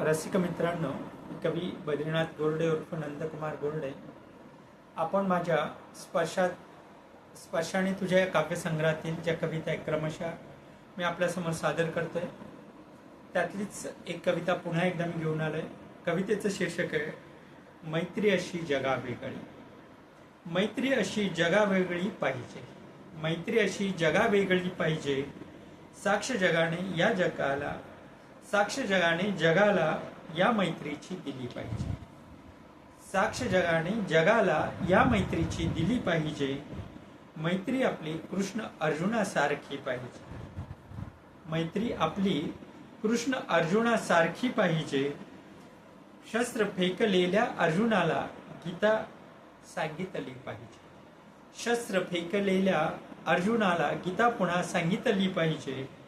रसिक मित्रांनो कवी बद्रीनाथ गोरडे उर्फ नंदकुमार गोरडे आपण माझ्या स्पर्शात स्पर्शाने तुझ्या या काव्यसंग्रहातील ज्या कविता आहे क्रमशः मी आपल्यासमोर सादर करतोय. त्यातलीच एक कविता पुन्हा एकदा मी घेऊन आलोय. कवितेचं शीर्षक आहे मैत्री अशी जगा वेगळी. मैत्री अशी जगा वेगळी पाहिजे. मैत्री अशी जगा वेगळी पाहिजे. साक्ष जगाने या जगाला साक्ष जगाने जगाला या मैत्रीची दिली पाहिजे. साक्ष जगाने जगाला या मैत्रीची दिली पाहिजे. मैत्री आपली कृष्ण अर्जुनासारखी पाहिजे. मैत्री आपली कृष्ण अर्जुनासारखी पाहिजे. शस्त्र फेकलेल्या अर्जुनाला गीता सांगितली पाहिजे. शस्त्र फेकलेल्या अर्जुनाला गीता पुन्हा सांगितली पाहिजे.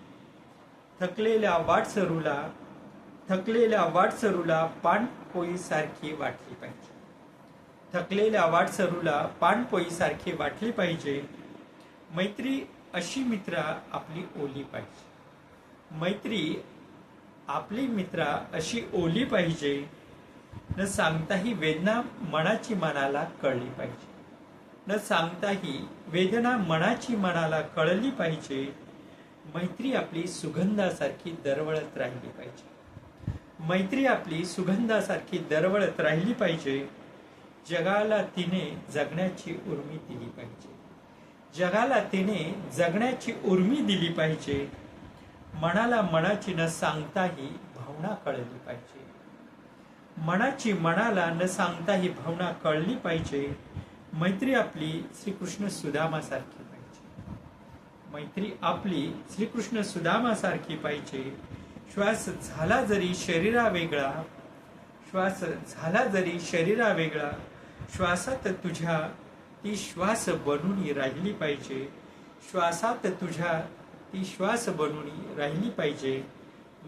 थकलेल्या वाटसरूला थकलेल्या वाटसरूला पाणपोईसारखी वाटली पाहिजे. थकलेल्या वाटसरूला पाणपोईसारखी वाटली पाहिजे. मैत्री अशी मित्रा आपली ओली पाहिजे. मैत्री आपली मित्रा अशी ओली पाहिजे. न सांगताही वेदना मनाची मनाला कळली पाहिजे. न सांगताही वेदना मनाची मनाला कळली पाहिजे. मैत्री आपली सुगंधासारखी दरवळत राहिली पाहिजे. मैत्री आपली सुगंधासारखी दरवळत राहिली पाहिजे. जगाला तिने जगण्याची उर्मी दिली पाहिजे. जगाला तिने जगण्याची उर्मी दिली पाहिजे. मनाला मनाची न सांगताही भावना कळली पाहिजे. मनाची मनाला न सांगताही भावना कळली पाहिजे. मैत्री आपली श्रीकृष्ण सुदामासारखी मैत्री आपली श्रीकृष्ण सुदामासारखी पाहिजे. श्वास झाला जरी शरीरा वेगळा श्वास झाला जरी शरीरा वेगळा श्वासात तुझ्या ती श्वास बनून राहिली पाहिजे. श्वासात तुझ्या ती श्वास बनून राहिली पाहिजे.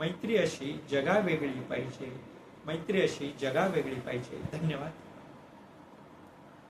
मैत्री अशी जगा वेगळी पाहिजे. मैत्री अशी जगा वेगळी पाहिजे. धन्यवाद.